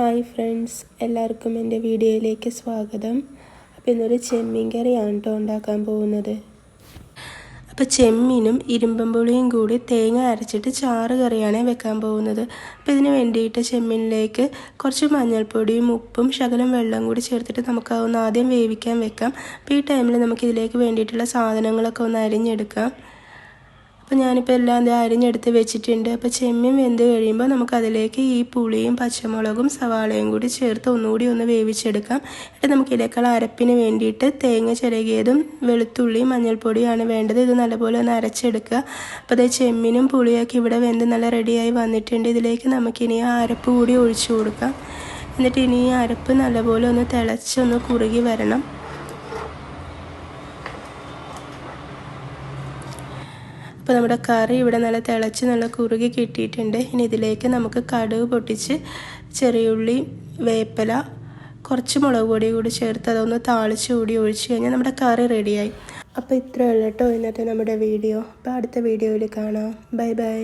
Hi friends എല്ലാവർക്കും എന്റെ വീഡിയോയിലേക്ക് സ്വാഗതം. അപ്പോൾ ഇന്നൊരു ചെമ്മീൻ കറിയാണ് കേട്ടോ ഉണ്ടാക്കാൻ പോകുന്നത്. അപ്പോൾ ചെമ്മീനും ഇരുമ്പം പുളിയും കൂടി തേങ്ങ അരച്ചിട്ട് ചാറ് കറിയാണ് വെക്കാൻ പോകുന്നത്. അപ്പോൾ ഇതിന് വേണ്ടിയിട്ട് ചെമ്മീനിലേക്ക് കുറച്ച് മഞ്ഞൾപ്പൊടിയും ഉപ്പും ശകലം വെള്ളം കൂടി ചേർത്തിട്ട് നമുക്ക് ഒന്ന് ആദ്യം വേവിക്കാൻ വെക്കാം. അപ്പോൾ ഈ ടൈമിൽ നമുക്ക് ഇതിലേക്ക് വേണ്ടിയിട്ടുള്ള സാധനങ്ങളൊക്കെ ഒന്ന് അരിഞ്ഞെടുക്കാം. അപ്പോൾ ഞാനിപ്പോൾ എല്ലാം ഇത് അരിഞ്ഞെടുത്ത് വെച്ചിട്ടുണ്ട്. അപ്പോൾ ചെമ്മീൻ വെന്ത് കഴിയുമ്പോൾ നമുക്കതിലേക്ക് ഈ പുളിയും പച്ചമുളകും സവാളയും കൂടി ചേർത്ത് ഒന്നുകൂടി ഒന്ന് വേവിച്ചെടുക്കാം. എന്നിട്ട് നമുക്ക് ഇതിലേക്കുള്ള അരപ്പിന് വേണ്ടിയിട്ട് തേങ്ങ ചിരകിയതും വെളുത്തുള്ളിയും മഞ്ഞൾപ്പൊടിയാണ് വേണ്ടത്. ഇത് നല്ലപോലെ ഒന്ന് അരച്ചെടുക്കുക. അപ്പോൾ അതേ ചെമ്മീനും പുളിയൊക്കെ ഇവിടെ വെന്ത് നല്ല റെഡിയായി വന്നിട്ടുണ്ട്. ഇതിലേക്ക് നമുക്കിനി ആ അരപ്പ് കൂടി ഒഴിച്ചു കൊടുക്കാം. എന്നിട്ട് ഇനി ഈ അരപ്പ് നല്ലപോലെ ഒന്ന് തിളച്ചൊന്ന് കുറുകി വരണം. അപ്പോൾ നമ്മുടെ കറി ഇവിടെ നല്ല തിളച്ച് നല്ല കുറുകി കിട്ടിയിട്ടുണ്ട്. ഇനി ഇതിലേക്ക് നമുക്ക് കടുക് പൊട്ടിച്ച് ചെറിയുള്ളി വേപ്പില കുറച്ച് മുളക് പൊടി കൂടി ചേർത്ത് അതൊന്ന് താളിച്ച് കൂടി ഒഴിച്ച് കഴിഞ്ഞാൽ നമ്മുടെ കറി റെഡിയായി. അപ്പോൾ ഇത്രയേ ഉള്ളൂ കേട്ടോ ഇന്നത്തെ നമ്മുടെ വീഡിയോ. അപ്പോൾ അടുത്ത വീഡിയോയിൽ കാണാം. Bye bye.